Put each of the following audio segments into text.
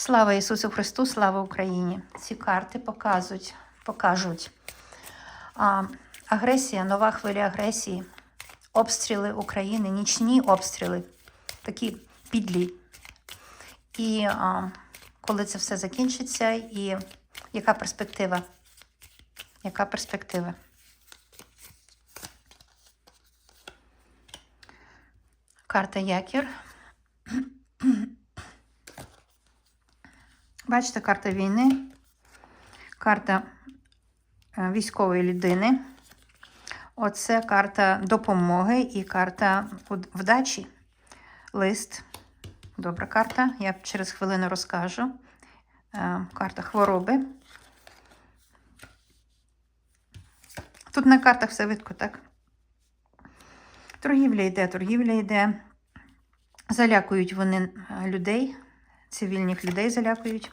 Слава Ісусу Христу, слава Україні! Ці карти показують, покажуть а, агресія, нова хвиля агресії, обстріли України, нічні обстріли, такі підлі. І а, коли це все закінчиться, і яка перспектива? Яка перспектива? Карта Якір. Бачите, карта війни, карта е, військової людини. Оце карта допомоги і карта вдачі. Лист. Добра карта. Я через хвилину розкажу. Е, Карта хвороби. Тут на картах все видко, так? Торгівля йде, торгівля йде. Залякують вони е, людей, цивільних людей залякують.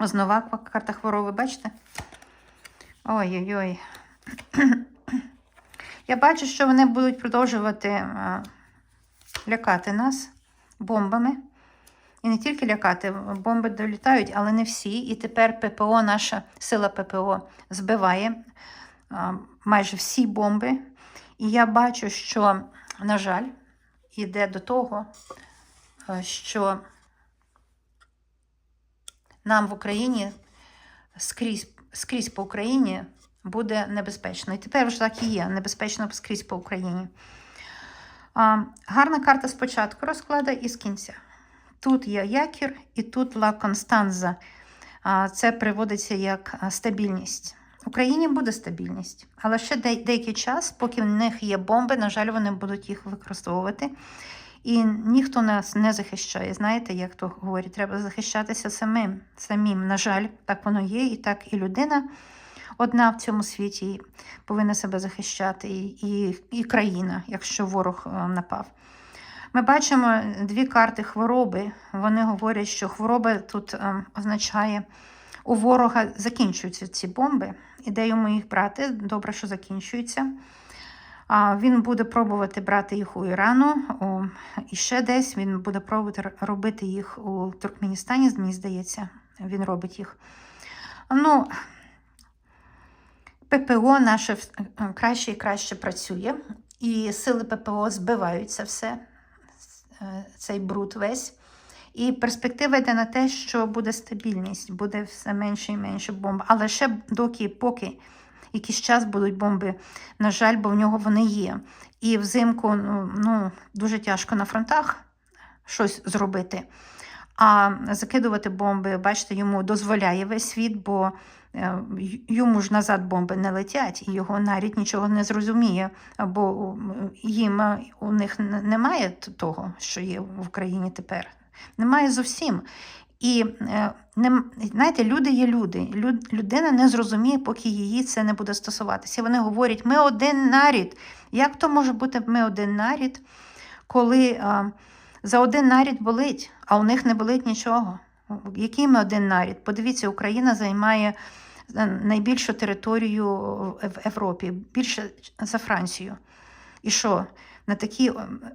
Ось нова карта хвороби, бачите? Ой-ой-ой. Я бачу, що вони будуть продовжувати е, лякати нас бомбами. І не тільки лякати, бомби долітають, але не всі. І тепер ППО, наша сила ППО збиває а, майже всі бомби. І я бачу, що, на жаль, йде до того, е, що нам в Україні скрізь, скрізь по Україні буде небезпечно. І тепер вже так і є, небезпечно скрізь по Україні. А, гарна карта спочатку розкладу і з кінця. Тут є якір і тут ла констанза. А, Це приводиться як стабільність. В Україні буде стабільність, але ще деякий час, поки в них є бомби, на жаль, вони будуть їх використовувати. І ніхто нас не захищає. Знаєте, як то говорять, треба захищатися самим. самим. На жаль, так воно є, і так і людина одна в цьому світі повинна себе захищати, і, і, і країна, якщо ворог е, напав. Ми бачимо дві карти хвороби. Вони говорять, що хвороба тут е, означає, у ворога закінчуються ці бомби. І де йому їх брати? Добре, що закінчуються. А він буде пробувати брати їх у Ірану, і ще десь він буде пробувати робити їх у Туркменістані, мені здається, він робить їх. Ну, ППО наше е, краще і краще працює, і сили ППО збивають це все, е, цей бруд весь. І перспектива йде на те, що буде стабільність, буде все менше і менше бомб. Але ще доки, поки якийсь час будуть бомби, на жаль, бо в нього вони є. І взимку ну, ну, дуже тяжко на фронтах щось зробити. А закидувати бомби, бачите, йому дозволяє весь світ, бо е, йому ж назад бомби не летять, і його навіть нічого не зрозуміє, бо їм е, у них немає того, що є в Україні тепер. Немає зовсім. І е, не, знаєте, люди є люди. Людина не зрозуміє, поки її це не буде стосуватися. Вони говорять, ми один нарід. Як то може бути ми один нарід, коли е, за один нарід болить, а у них не болить нічого? Який ми один нарід? Подивіться, Україна займає е, найбільшу територію в Європі, більше за Францію. І що? На такій,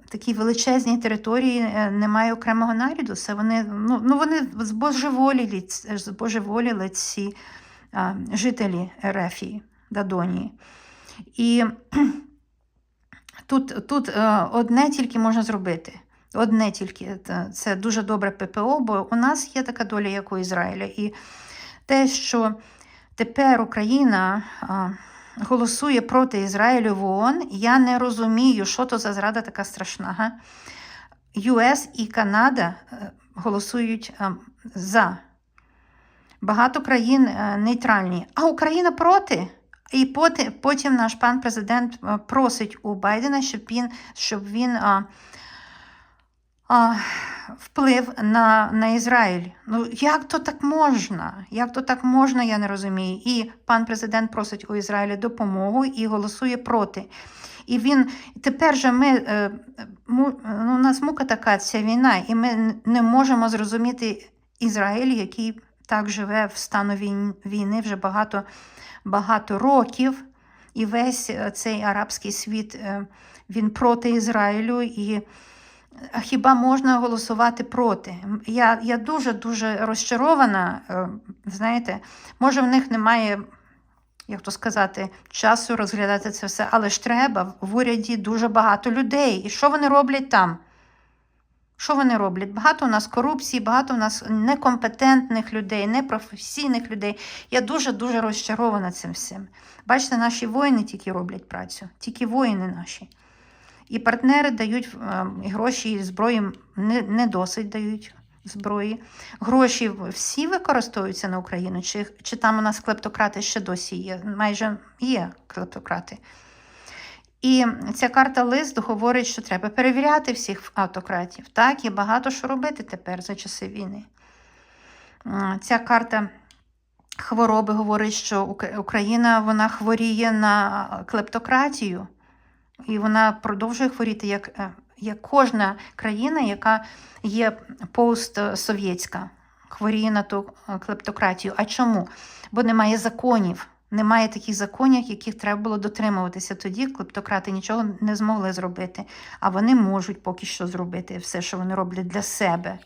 такій величезній території е, немає окремого наряду. Це вони, ну, ну вони збожеволіли, збожеволіли ці а, жителі Ерефії, Дадонії. І тут, тут е, одне тільки можна зробити. Одне тільки Це- дуже добре ППО, бо у нас є така доля, як у Ізраїля. І те, що тепер Україна голосує проти Ізраїлю в ООН, я не розумію, що то за зрада така страшна. ЮС і Канада е, голосують за. Багато країн е, нейтральні, а Україна проти. І потім наш пан президент е, просить у Байдена, щоб він, щоб він а, вплив на, на Ізраїль. Ну як то так можна? Як то так можна, я не розумію. І пан президент просить у Ізраїлі допомогу і голосує проти. І він тепер же ми е, ну, у нас мука така ця війна, і ми не можемо зрозуміти Ізраїль, який так живе в стану війни вже багато, багато років. І весь е, цей арабський світ е, він проти Ізраїлю. І Хіба можна голосувати проти? Я, я дуже-дуже розчарована. е, Знаєте, може, в них немає, як то сказати, часу розглядати це все, але ж треба. В уряді дуже багато людей. І що вони роблять там? Що вони роблять? Багато у нас корупції, багато у нас некомпетентних людей, непрофесійних людей. Я дуже-дуже розчарована цим всім. Бачите, наші воїни тільки роблять працю, тільки воїни наші. І партнери дають е, гроші, і зброї не, не досить дають зброї. Гроші всі використовуються на Україну, чи, чи там у нас клептократи ще досі є? Майже є клептократи. І ця карта лист говорить, що треба перевіряти всіх автократів. Так, є багато що робити тепер за часи війни. Ця карта хвороби говорить, що Україна вона хворіє на клептократію, і вона продовжує хворіти як, е, як кожна країна, яка є постсовєтська, хворіє на ту е, клептократію. А чому? Бо немає законів. Немає таких законів, яких треба було дотримуватися. Тоді клептократи нічого не змогли зробити, а вони можуть поки що зробити все, що вони роблять для себе,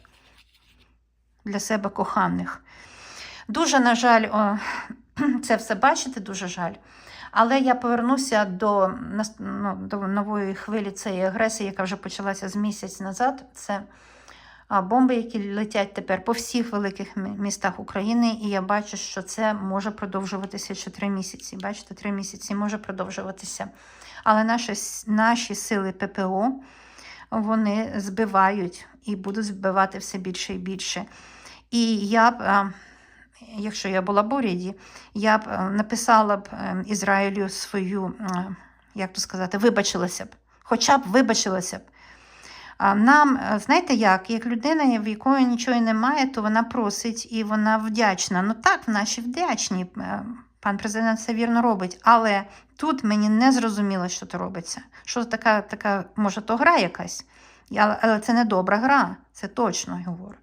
для себе коханих. Дуже, на жаль, о, це все бачити, дуже жаль. Але я повернуся до, ну, до нової хвилі цієї агресії, яка вже почалася з місяць назад. Це бомби, які летять тепер по всіх великих містах України, і я бачу, що це може продовжуватися ще три місяці. Бачите, три місяці може продовжуватися. Але наші, наші сили ППО вони збивають і будуть збивати все більше і більше. І я якщо я була б уряді, я б е, написала б е, Ізраїлю свою, е, як то сказати, вибачилася б, хоча б вибачилася б. А Нам, знаєте як, як людина, в якої нічого немає, то вона просить і вона вдячна. Ну так, наші вдячні. Пан президент це вірно робить. Але тут мені не зрозуміло, що то робиться. Що така, така може, то гра якась. Але це не добра гра, це точно я говорю.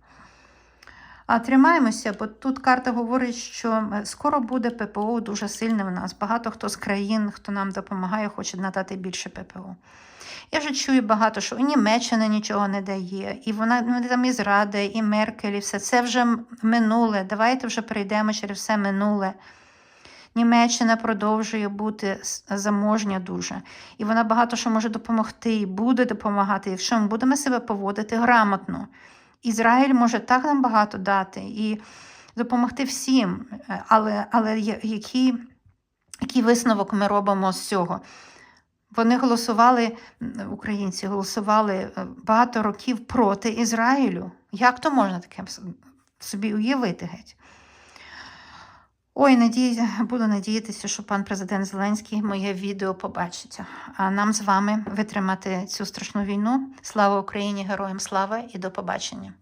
А тримаємося, бо тут карта говорить, що е, скоро буде ППО дуже сильне в нас. Багато хто з країн, хто нам допомагає, хоче надати більше ППО. Я вже чую багато, що Німеччина нічого не дає, і вона ну, там і зрада, і Меркель, і все. Це вже минуле. Давайте вже перейдемо через все минуле. Німеччина продовжує бути заможня дуже. І вона багато що може допомогти і буде допомагати, якщо ми будемо себе поводити грамотно. Ізраїль може так нам багато дати і допомогти всім. Е, Але, але які, який, висновок ми робимо з цього? Вони голосували, українці голосували е, багато років проти Ізраїлю. Як то можна таке собі уявити геть? Ой, надій... буду надіятися, що пан президент Зеленський моє відео побачить. А нам з вами витримати цю страшну війну. Слава Україні, героям слава і до побачення.